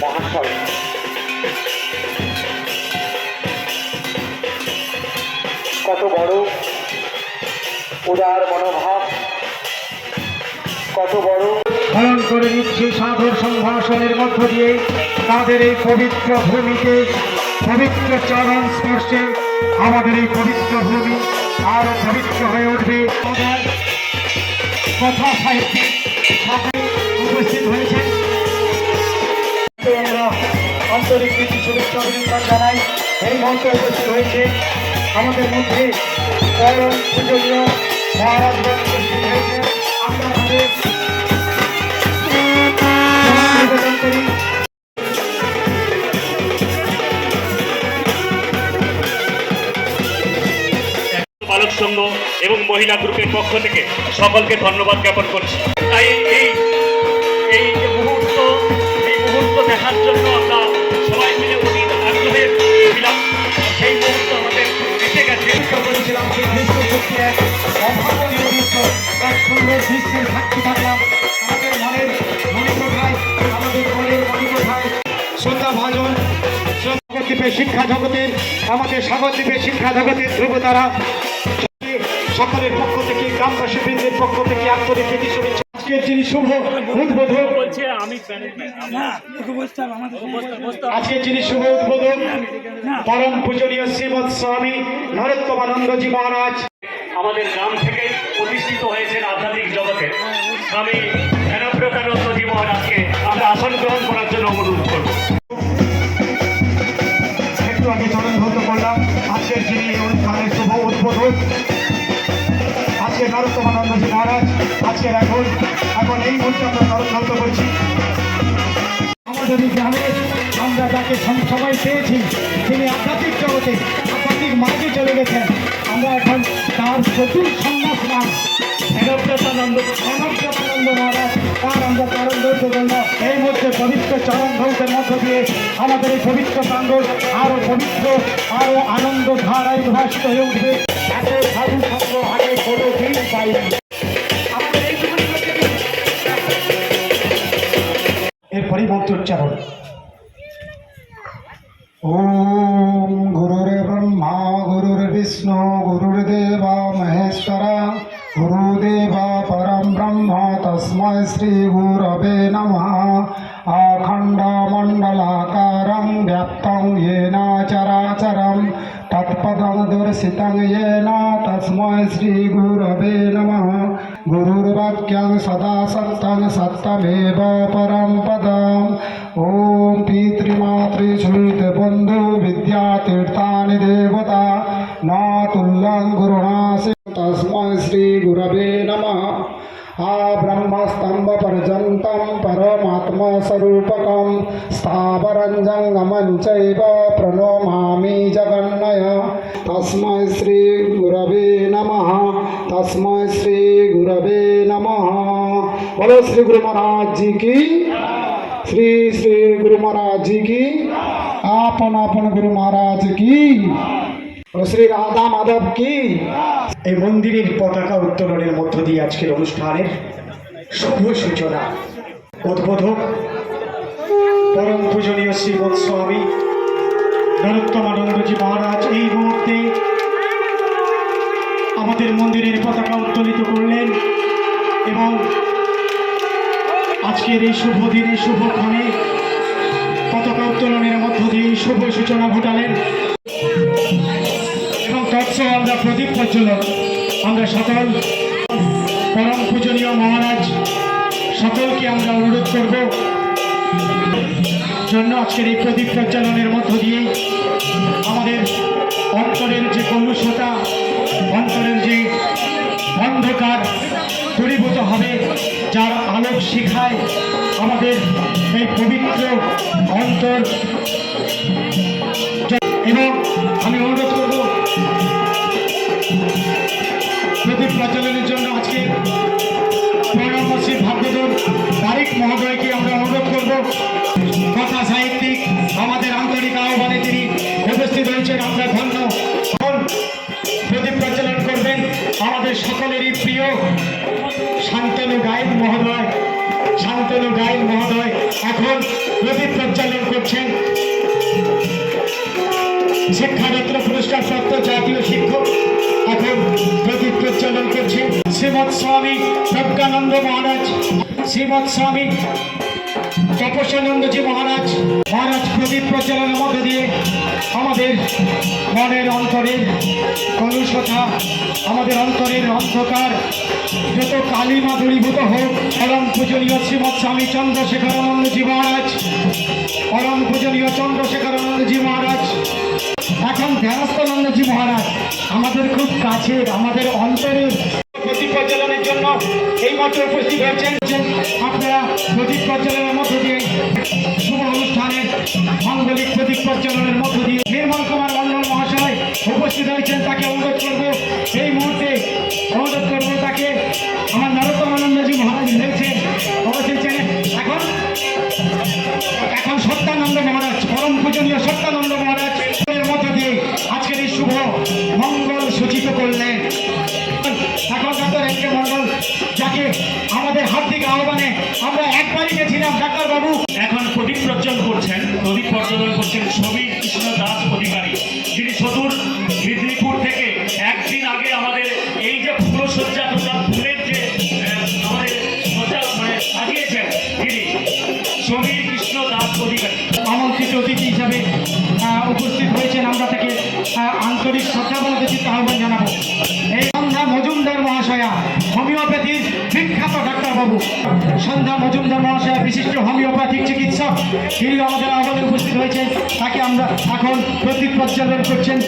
মহাশয়। কত বড় উদার মনোভাব, কত বড় পালন করে নিচ্ছে সাগর সংভাষণের মধ্য দিয়ে তাদের এই পবিত্র ভূমিতে, পবিত্র চরণ স্পর্শে আমাদের এই পবিত্র ভূমি আরও পবিত্র হয়ে উঠবে। কথা সাহিত্যিক সবাই উপস্থিত হয়েছেন। আমরা আন্তরিক প্রীতি, শুভেচ্ছা, অভিনন্দন জানাই। এই মুহূর্তে উপস্থিত হয়েছে আমাদের মধ্যে পূজনীয় মহারাজ উপস্থিত হয়েছে। এবং মহিলা গ্রুপের পক্ষ থেকে সকলকে ধন্যবাদ জ্ঞাপন করছি। তাই এই এই আমাদের মণিকোঠায় সন্ধ্যা ভাজন জগদ্বীপে শিক্ষা জগতের আমাদের সাগরদ্বীপে শিক্ষা জগতের ধ্রুবতারা সকলের পক্ষ থেকে গ্রামবাসী বৃন্দের পক্ষ থেকে আন্তরিক আজকের যিনি শুভ উদ্বোধক বলছে আমি যিনি শুভ উদ্বোধক পরম পূজনীয় শ্রীমৎ স্বামী নরোত্তমানন্দজি মহারাজ। আমাদের গ্রাম থেকে প্রতিষ্ঠিত হয়েছেন আধ্যাত্মিক জগতে স্বামী ধ্যানপ্রকানন্দজি মহারাজকে আমরা আসন গ্রহণ আজকের এখন এখন এই মুহূর্তে আমরা চরণভূত করছি। আমাদের গ্রামে আমরা সম- সবাই পেয়েছি তিনি আধ্যাত্মিক জগতে আধ্যাত্মিক মার্গে চলে গেছেন। আমরা এখন তার চতুর সন্ন্যাস নাম। হেমব্রতানন্দ হেমব্রতানন্দ মহারাজ তার আমরা চরণ ধৌত করল এই মধ্যে পবিত্র চরণ ধৌতের মধ্য দিয়ে আমাদের এই পবিত্র প্রাঙ্গণ আরও পবিত্র আরও আনন্দ ধারায় উদ্ভাসিত হয়ে উঠবে। এত সাধু সঙ্গ আগে কোনো দিন পাইনি। चरण ओम गुरुरे ब्रह्मा गुरुर्विष्णु गुरुर्देवा महेश्वरा, गुरुदेवा परम ब्रह्म, तस्म श्री गुरव नम। आखंडमंडलाकार व्याप्त येन ये तत्पदर्शितं तस्म श्री गुरव नम। गुरुर्वाक्य सदा सत्तम सत्तमेव परम पदम ఓం పితృమాతృశుల్క బంధు విద్యాతీర్థాని దేవత నాతుల్లం గురుణాసి తస్మై శ్రీ గురవే నమ. ఆ బ్రహ్మస్తంభ పర్యంతం పరమాత్మ స్వరూపకం స్థావరంజంగమం చైవ ప్రణోమామి జగన్నయ. తస్మై శ్రీ గురవే నమ. తస్మై శ్రీ గురవే నమ. శ్రీ గురు మహారాజ్ श्री श्री गुरु महाराज जी की आपन आपन गुरु महाराज की ও শ্রী রাধা মাধব কি এই মন্দিরের পতাকা উত্তোলনের মধ্য দিয়ে আজকের অনুষ্ঠানের শুভ সূচনা উদ্বোধক পরম পূজনীয় শ্রীমৎ স্বামী নরোত্তমানন্দজি মহারাজ এই মুহূর্তে আমাদের মন্দিরের পতাকা উত্তোলিত করলেন এবং আজকের এই শুভ দিনে শুভক্ষণে পতাকা উত্তোলনের মধ্য দিয়ে এই শুভ সূচনা ঘটালেন। এবং তৎসহ আমরা প্রদীপ প্রজ্বলন। আমরা সকল পরম পূজনীয় মহারাজ, সকলকে আমরা অনুরোধ করব, জন্য আজকের এই প্রদীপ প্রজ্বলনের মধ্য দিয়ে আমাদের অন্তরের যে কলুষতা, অন্তরের যে অন্ধকার দূরীভূত হবে, যার আলোক শিখায় আমাদের এই পবিত্র অন্তর। এবং আমি অনুরোধ করব, প্রদীপ প্রচলনের জন্য আজকে প্রণবশ্রী ভাগ্যদর তারিক মহোদয়কে আমরা অনুরোধ করব। কথা সাহিত্যিক, আমাদের আন্তরিক আহ্বানে তিনি উপস্থিত হয়েছেন। আমরা ধন্য আমাদের সকলেরই প্রিয় শান্তনু গায়ন মহোদয়, শান্তনু গায়ন মহোদয় এখন প্রদীপ প্রজ্বালন করছেন। শিক্ষারত্ন পুরস্কার প্রাপ্ত জাতীয় শিক্ষক এখন প্রদীপ প্রজ্বালন করছেন। শ্রীমৎ স্বামী প্রজ্ঞানন্দ মহারাজ, শ্রীমৎ স্বামী তপস্যানন্দজি মহারাজ মহারাজ প্রদীপ প্রজ্বলনের মধ্য দিয়ে আমাদের মনের অন্তরের কলুষতা, আমাদের অন্তরের অন্ধকার যত কালিমা দূরীভূত হোক, পরম পূজনীয় শ্রীমৎ স্বামী চন্দ্রশেখরানন্দজি মহারাজ, পরম পূজনীয় চন্দ্রশেখরানন্দজি মহারাজ, এখন ধ্যানস্থানন্দজি মহারাজ, আমাদের খুব কাছের, আমাদের অন্তরের প্রদীপ প্রজ্বলনের জন্য এই মাত্র উপস্থিত হয়েছেন। আপনারা প্রদীপ প্রজ্বলনের মধ্য দিয়ে শুভ অনুষ্ঠানের মাঙ্গলিক প্রদীপ প্রজ্বলনের মধ্য দিয়ে নির্মল কুমার মন্ডল মহাশয় উপস্থিত হয়েছেন, তাকে অনুরোধ করব। বিশিষ্ট হোমিওপ্যাথিক চিকিৎসক তিনি আমাদের আগামী উপস্থিত হয়েছেন তাকে আমরা এখন প্রতীক প্রজ্বলন করছেন।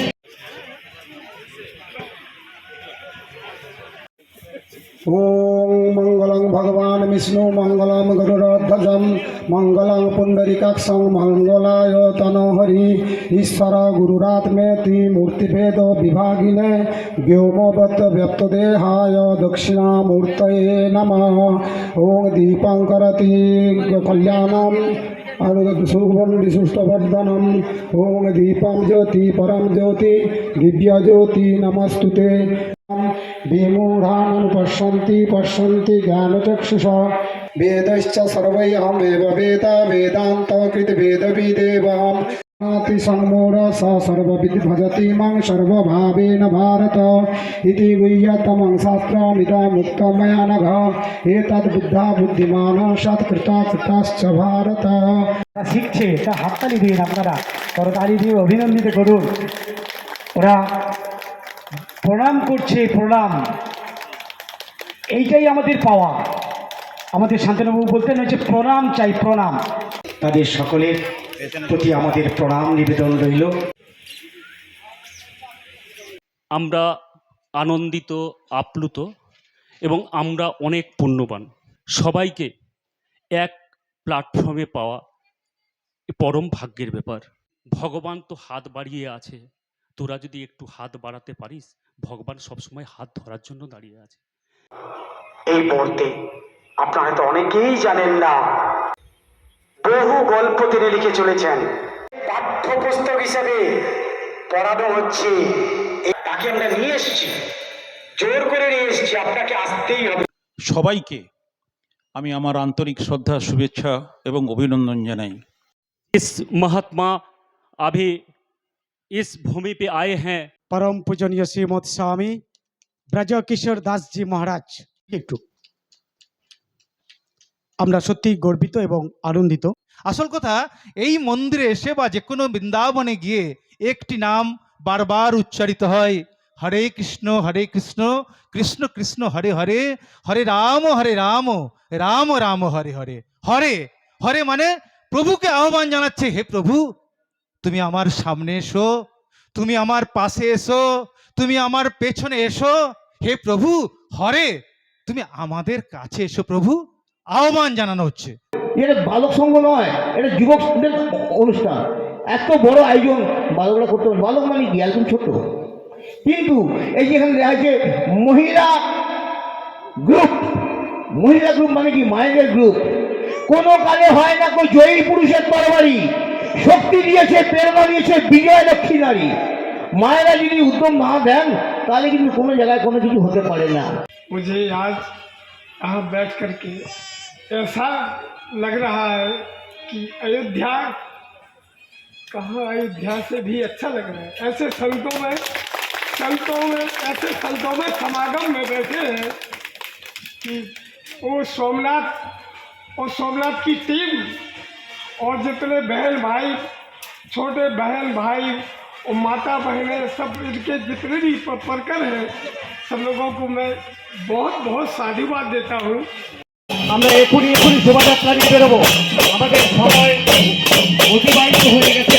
ॐ मङ्गलं भगवान् विष्णु मङ्गलं गरुडध्वजं मङ्गलं पुण्डरीकाक्षं मङ्गलाय तनोहरि ईश्वर गुरुरात्मेति मूर्तिभेद विभागिने व्योमवत् व्यक्तदेहाय दक्षिणामूर्तये नमः ॐ दीपङ्करति कल्याणम् सुवर्णिसुष्टवर्धनम् ॐ दीपं ज्योति परं ज्योति दिव्यज्योति नमस्तुते বিমূঢ়ান পশ্যন্তি পশ্যন্তি জ্ঞানচক্ষুষ। বেদশ্চ সর্বৈহমেব বেদ বেদান্তকৃত বেদবিদেবহম নাতি সম্মূঢ় স সর্ববিধ ভজতি মং সর্বভাবেন ভারত। ইতি গুহ্যতমং শাস্ত্রমিদমুক্ত ময়া নঘ এতদ্বুদ্ধা বুদ্ধিমান সৎকৃতা কৃতাশ্চ ভারত। শিখছে তা হাততালি দিন আপনারা করতালি দিয়ে অভিনন্দিত করুন। ওরা প্রণাম করছে, প্রণাম। এইটাই আমাদের পাওয়া। আমাদের শান্তনুবাবু বলতেন হচ্ছে, প্রণাম চাই, প্রণাম। তাদের সকলের প্রতি আমাদের প্রণাম নিবেদন রইল। আমরা আনন্দিত, আপ্লুত এবং আমরা অনেক পুণ্যবান। সবাইকে এক প্ল্যাটফর্মে পাওয়া পরম ভাগ্যের ব্যাপার। ভগবান তো হাত বাড়িয়ে আছে। তোরা যদি একটু হাত বাড়াতে পারিস ভগবান সবসময় হাত ধরার জন্য দাঁড়িয়ে আছে এই মুহূর্তে আপনারা তো অনেকেই জানেন না বহু গল্প তিনি লিখে চলেছেন পাঠ্যপুস্তক হিসেবে পড়ানো হচ্ছে এই- তাকে আমরা নিয়ে এসেছি জোর করে নিয়ে এসেছি আপনাকে আসতেই হবে সবাইকে আমি আমার আন্তরিক শ্রদ্ধা শুভেচ্ছা এবং অভিনন্দন জানাই इस महात्मा अभी इस भूमि पे आए हैं পরম পূজনীয় শ্রীমৎ স্বামী ব্রজ কিশোর দাসজি মহারাজ একটু। আমরা সত্যি গর্বিত এবং আনন্দিত। আসল কথা এই মন্দিরে এসে বা যে কোনো বৃন্দাবনে গিয়ে একটি নাম বারবার উচ্চারিত হয়। হরে কৃষ্ণ হরে কৃষ্ণ কৃষ্ণ কৃষ্ণ হরে হরে হরে রাম হরে রাম রাম রাম হরে হরে। হরে হরে মানে প্রভুকে আহ্বান জানাচ্ছে হে প্রভু তুমি আমার সামনে এসো তুমি আমার পাশে এসো, তুমি আমার পেছনে এসো। হে প্রভু, হরে, তুমি আমাদের কাছে এসো প্রভু। আহ্বান জানানো হচ্ছে। এটা বালক সংঘ নয়, এটা যুবক অনুষ্ঠান। এত বড় আয়োজন বালকরা করতে পারে। বালক মানে কি? একদম ছোট কিন্তু এই যে এখানে দেখা যাচ্ছে মহিলা গ্রুপ মহিলা গ্রুপ মানে কি? মায়েদের গ্রুপ কোনো কালে হয় না কো জয়ী পুরুষের তরবারি। শক্তি দিয়েছে প্রেরণা দিয়েছে বিজয় লক্ষ্মী নারী মায়েরা যদি উদ্যম না দেন তাহলে কিন্তু কোনো জায়গায় কোনো কিছু হতে পারে না मुझे आज यहाँ बैठ करके ऐसा लग रहा है कि अयोध्या कहाँ अयोध्या से भी अच्छा लग रहा है ऐसे संतों में संतों में ऐसे संतों में समागम में बैठे हैं कि वो सोमनाथ और सोमनाथ की टीम और जितने बहन भाई छोटे बहन भाई और माता बहनें सब इनके जितने भी प- परकर हैं सब लोगों को मैं बहुत बहुत साधुवाद देता हूँ আমরা এখনই এখনই শোভাযাত্রা নিয়ে বেরোবো আমাদের সময় অতিবাহিত হয়ে গেছে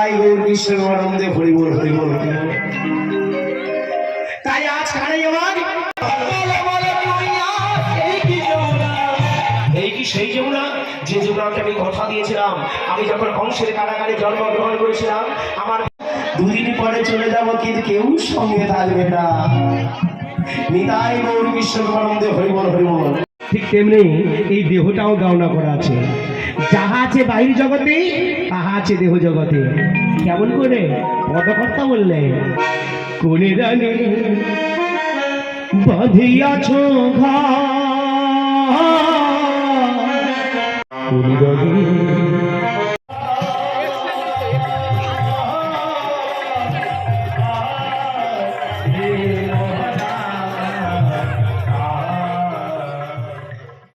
তাই গৌর বিশ্বের আনন্দে হরিবল হরিবল তাই আজ কানে আমার। আমি যখন কারাগারে জন্মগ্রহণ করেছিলাম, আমার দুদিন পরে চলে যাব কিন্তু কেউ সঙ্গে নিতাই হরিবল। ঠিক তেমনি এই দেহটাও গাওনা করা আছে। যাহা আছে বাহির জগতে, তাহা আছে দেহ জগতে। কেমন করে? পদকর্তা বললে, কোনে রানে, বাঁধিয়াছ ঘা